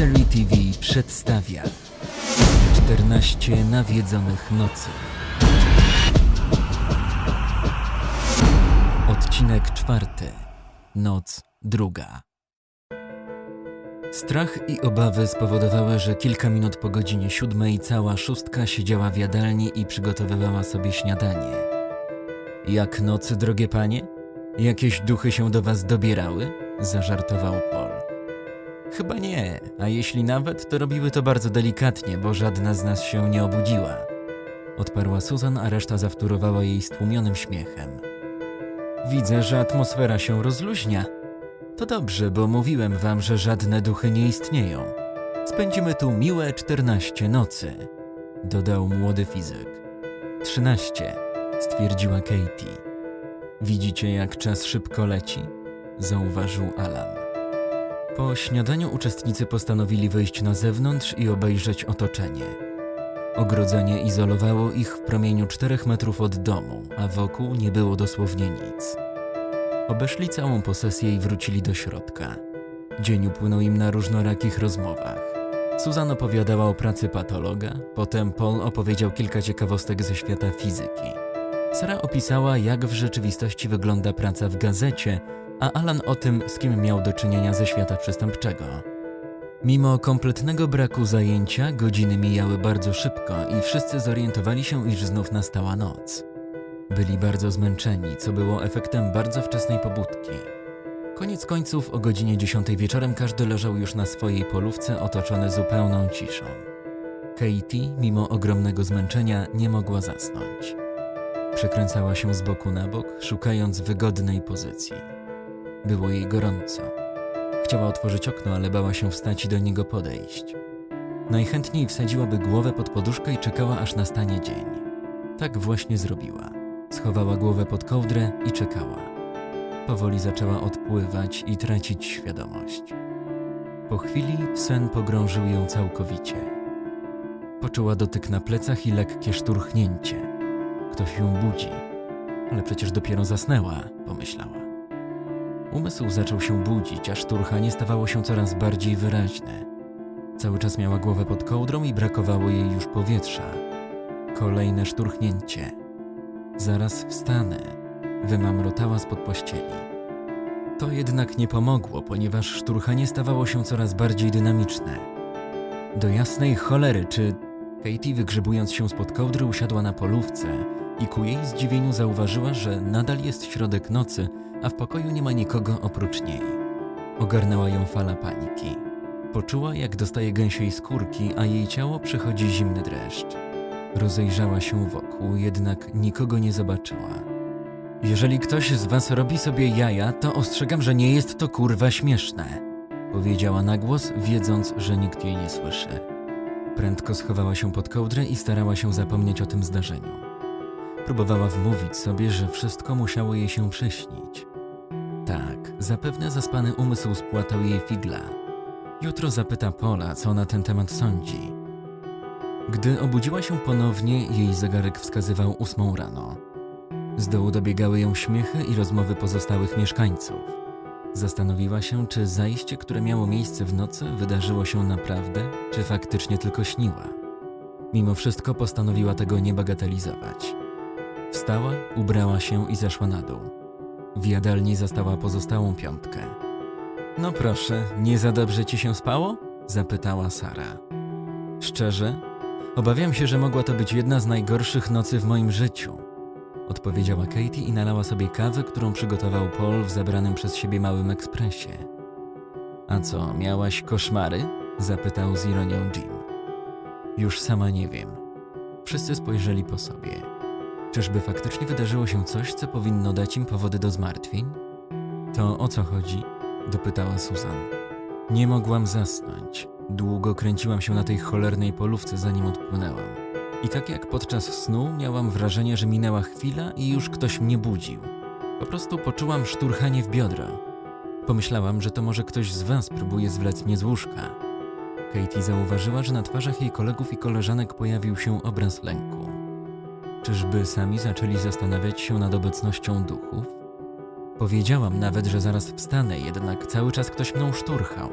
Mystery TV przedstawia 14 nawiedzonych nocy. Odcinek czwarty. Noc druga. Strach i obawy spowodowały, że kilka minut po godzinie siódmej cała szóstka siedziała w jadalni i przygotowywała sobie śniadanie. Jak nocy, drogie panie? Jakieś duchy się do was dobierały? Zażartował Paul. Chyba nie, a jeśli nawet, to robiły to bardzo delikatnie, bo żadna z nas się nie obudziła. Odparła Susan, a reszta zawtórowała jej stłumionym śmiechem. Widzę, że atmosfera się rozluźnia. To dobrze, bo mówiłem wam, że żadne duchy nie istnieją. Spędzimy tu miłe 14 nocy, dodał młody fizyk. 13, stwierdziła Katie. Widzicie, jak czas szybko leci? Zauważył Alan. Po śniadaniu uczestnicy postanowili wyjść na zewnątrz i obejrzeć otoczenie. Ogrodzenie izolowało ich w promieniu 4 metrów od domu, a wokół nie było dosłownie nic. Obeszli całą posesję i wrócili do środka. Dzień upłynął im na różnorakich rozmowach. Susan opowiadała o pracy patologa, potem Paul opowiedział kilka ciekawostek ze świata fizyki. Sara opisała, jak w rzeczywistości wygląda praca w gazecie, a Alan o tym, z kim miał do czynienia ze świata przestępczego. Mimo kompletnego braku zajęcia, godziny mijały bardzo szybko i wszyscy zorientowali się, iż znów nastała noc. Byli bardzo zmęczeni, co było efektem bardzo wczesnej pobudki. Koniec końców o godzinie 10 wieczorem każdy leżał już na swojej polówce otoczony zupełną ciszą. Katie, mimo ogromnego zmęczenia, nie mogła zasnąć. Przekręcała się z boku na bok, szukając wygodnej pozycji. Było jej gorąco. Chciała otworzyć okno, ale bała się wstać i do niego podejść. Najchętniej wsadziłaby głowę pod poduszkę i czekała, aż nastanie dzień. Tak właśnie zrobiła. Schowała głowę pod kołdrę i czekała. Powoli zaczęła odpływać i tracić świadomość. Po chwili sen pogrążył ją całkowicie. Poczuła dotyk na plecach i lekkie szturchnięcie. Ktoś ją budzi. Ale przecież dopiero zasnęła, pomyślała. Umysł zaczął się budzić, a szturchanie stawało się coraz bardziej wyraźne. Cały czas miała głowę pod kołdrą i brakowało jej już powietrza. Kolejne szturchnięcie. Zaraz wstanę. Wymamrotała spod pościeli. To jednak nie pomogło, ponieważ szturchanie stawało się coraz bardziej dynamiczne. Do jasnej cholery, czy Katie wygrzebując się spod kołdry usiadła na polówce i ku jej zdziwieniu zauważyła, że nadal jest środek nocy, a w pokoju nie ma nikogo oprócz niej. Ogarnęła ją fala paniki. Poczuła, jak dostaje gęsiej skórki, a jej ciało przychodzi zimny dreszcz. Rozejrzała się wokół, jednak nikogo nie zobaczyła. Jeżeli ktoś z was robi sobie jaja, to ostrzegam, że nie jest to kurwa śmieszne, powiedziała na głos, wiedząc, że nikt jej nie słyszy. Prędko schowała się pod kołdrę i starała się zapomnieć o tym zdarzeniu. Próbowała wmówić sobie, że wszystko musiało jej się przyśnić. Zapewne zaspany umysł spłatał jej figla. Jutro zapyta Pola, co na ten temat sądzi. Gdy obudziła się ponownie, jej zegarek wskazywał ósmą rano. Z dołu dobiegały ją śmiechy i rozmowy pozostałych mieszkańców. Zastanowiła się, czy zajście, które miało miejsce w nocy, wydarzyło się naprawdę, czy faktycznie tylko śniła. Mimo wszystko postanowiła tego nie bagatelizować. Wstała, ubrała się i zeszła na dół. W jadalni zastała pozostałą piątkę. No proszę, nie za dobrze ci się spało? zapytała Sara. Szczerze? Obawiam się, że mogła to być jedna z najgorszych nocy w moim życiu. Odpowiedziała Katie i nalała sobie kawę, którą przygotował Paul w zabranym przez siebie małym ekspresie. A co, miałaś koszmary? zapytał z ironią Jim. Już sama nie wiem. Wszyscy spojrzeli po sobie. Czyżby faktycznie wydarzyło się coś, co powinno dać im powody do zmartwień? To o co chodzi? dopytała Susan. Nie mogłam zasnąć. Długo kręciłam się na tej cholernej polówce, zanim odpłynęłam. I tak jak podczas snu miałam wrażenie, że minęła chwila i już ktoś mnie budził. Po prostu poczułam szturchanie w biodro. Pomyślałam, że to może ktoś z was próbuje zwlec mnie z łóżka. Katie zauważyła, że na twarzach jej kolegów i koleżanek pojawił się obraz lęku. Czyżby sami zaczęli zastanawiać się nad obecnością duchów? Powiedziałam nawet, że zaraz wstanę, jednak cały czas ktoś mną szturchał.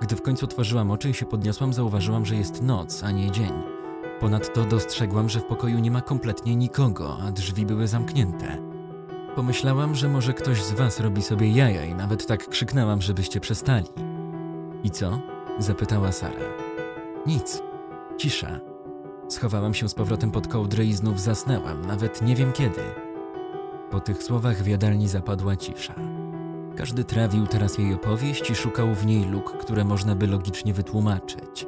Gdy w końcu otworzyłam oczy i się podniosłam, zauważyłam, że jest noc, a nie dzień. Ponadto dostrzegłam, że w pokoju nie ma kompletnie nikogo, a drzwi były zamknięte. Pomyślałam, że może ktoś z was robi sobie jaja i nawet tak krzyknęłam, żebyście przestali. I co? zapytała Sara. Nic. Cisza. Schowałam się z powrotem pod kołdrę i znów zasnęłam, nawet nie wiem kiedy. Po tych słowach w jadalni zapadła cisza. Każdy trawił teraz jej opowieść i szukał w niej luk, które można by logicznie wytłumaczyć.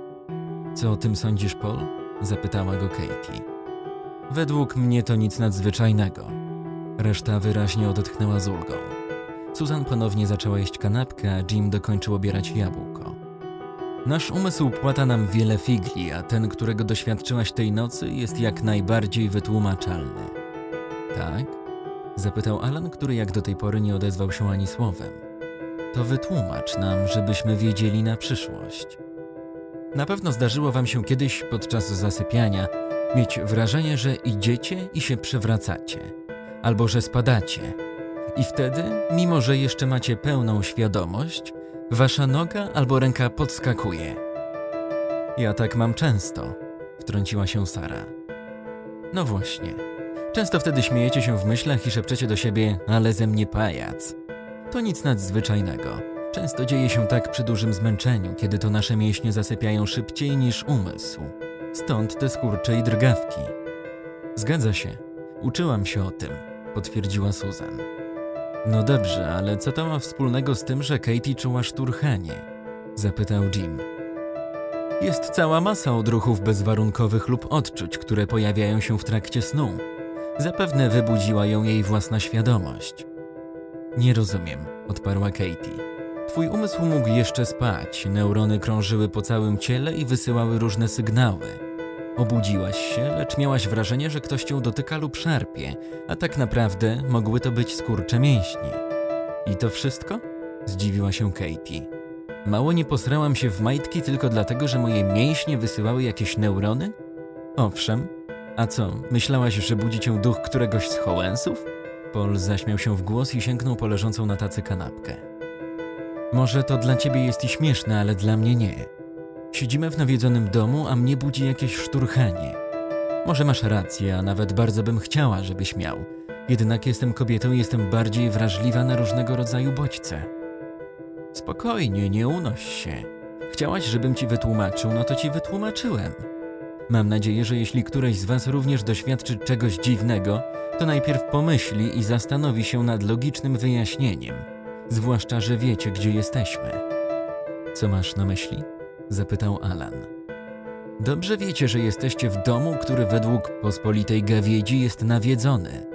Co o tym sądzisz, Paul? zapytała go Katie. Według mnie to nic nadzwyczajnego. Reszta wyraźnie odetchnęła z ulgą. Susan ponownie zaczęła jeść kanapkę, a Jim dokończył obierać jabłko. Nasz umysł płata nam wiele figli, a ten, którego doświadczyłaś tej nocy, jest jak najbardziej wytłumaczalny. Tak? Zapytał Alan, który jak do tej pory nie odezwał się ani słowem. To wytłumacz nam, żebyśmy wiedzieli na przyszłość. Na pewno zdarzyło wam się kiedyś podczas zasypiania mieć wrażenie, że idziecie i się przewracacie, albo że spadacie. I wtedy, mimo że jeszcze macie pełną świadomość, wasza noga albo ręka podskakuje. Ja tak mam często, wtrąciła się Sara. No właśnie. Często wtedy śmiejecie się w myślach i szepczecie do siebie, ale ze mnie pajac. To nic nadzwyczajnego. Często dzieje się tak przy dużym zmęczeniu, kiedy to nasze mięśnie zasypiają szybciej niż umysł. Stąd te skurcze i drgawki. Zgadza się. Uczyłam się o tym, potwierdziła Susan. No dobrze, ale co to ma wspólnego z tym, że Katie czuła szturchanie? Zapytał Jim. Jest cała masa odruchów bezwarunkowych lub odczuć, które pojawiają się w trakcie snu. Zapewne wybudziła ją jej własna świadomość. Nie rozumiem, odparła Katie. Twój umysł mógł jeszcze spać, neurony krążyły po całym ciele i wysyłały różne sygnały. Obudziłaś się, lecz miałaś wrażenie, że ktoś cię dotyka lub szarpie, a tak naprawdę mogły to być skurcze mięśni. I to wszystko? Zdziwiła się Katie. Mało nie posrałam się w majtki tylko dlatego, że moje mięśnie wysyłały jakieś neurony? Owszem. A co, myślałaś, że budzi cię duch któregoś z Hołensów? Paul zaśmiał się w głos i sięgnął po leżącą na tacy kanapkę. Może to dla ciebie jest i śmieszne, ale dla mnie nie. Siedzimy w nawiedzonym domu, a mnie budzi jakieś szturchanie. Może masz rację, a nawet bardzo bym chciała, żebyś miał. Jednak jestem kobietą i jestem bardziej wrażliwa na różnego rodzaju bodźce. Spokojnie, nie unoś się. Chciałaś, żebym ci wytłumaczył, no to ci wytłumaczyłem. Mam nadzieję, że jeśli któreś z was również doświadczy czegoś dziwnego, to najpierw pomyśli i zastanowi się nad logicznym wyjaśnieniem. Zwłaszcza, że wiecie, gdzie jesteśmy. Co masz na myśli? Zapytał Alan. Dobrze wiecie, że jesteście w domu, który według pospolitej gawiedzi jest nawiedzony.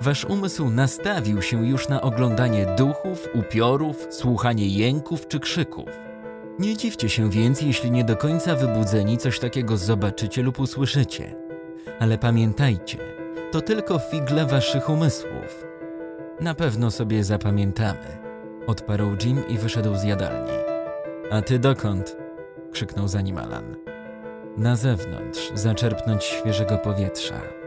Wasz umysł nastawił się już na oglądanie duchów, upiorów, słuchanie jęków czy krzyków. Nie dziwcie się więc, jeśli nie do końca wybudzeni coś takiego zobaczycie lub usłyszycie. Ale pamiętajcie, to tylko figle waszych umysłów. Na pewno sobie zapamiętamy. Odparł Jim i wyszedł z jadalni. A ty dokąd? Krzyknął za nim Alan. Na zewnątrz, zaczerpnąć świeżego powietrza.